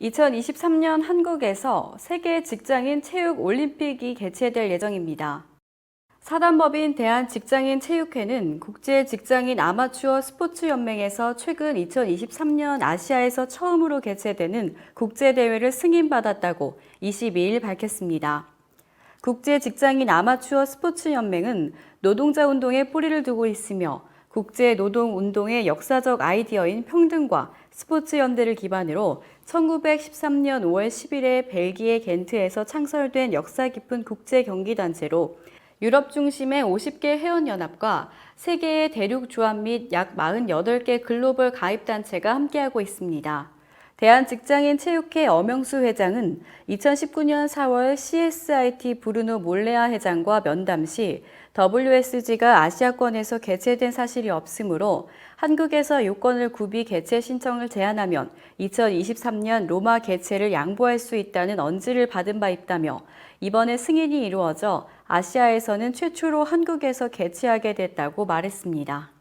2023년 한국에서 세계 직장인 체육 올림픽이 개최될 예정입니다. 사단법인 대한직장인체육회는 국제 직장인 아마추어 스포츠 연맹에서 최근 2023년 아시아에서 처음으로 개최되는 국제 대회를 승인받았다고 22일 밝혔습니다. 국제 직장인 아마추어 스포츠 연맹은 노동자 운동에 뿌리를 두고 있으며 국제 노동 운동의 역사적 아이디어인 평등과 스포츠 연대를 기반으로 1913년 5월 10일에 벨기에 겐트에서 창설된 역사 깊은 국제 경기 단체로 유럽 중심의 50개 회원연합과 세계의 대륙 조합 및 약 48개 글로벌 가입단체가 함께하고 있습니다. 대한직장인체육회 엄영수 회장은 2019년 4월 CSIT 브루노 몰레아 회장과 면담 시 WSG가 아시아권에서 개최된 사실이 없으므로 한국에서 요건을 구비 개최 신청을 제안하면 2023년 로마 개최를 양보할 수 있다는 언지를 받은 바 있다며 이번에 승인이 이루어져 아시아에서는 최초로 한국에서 개최하게 됐다고 말했습니다.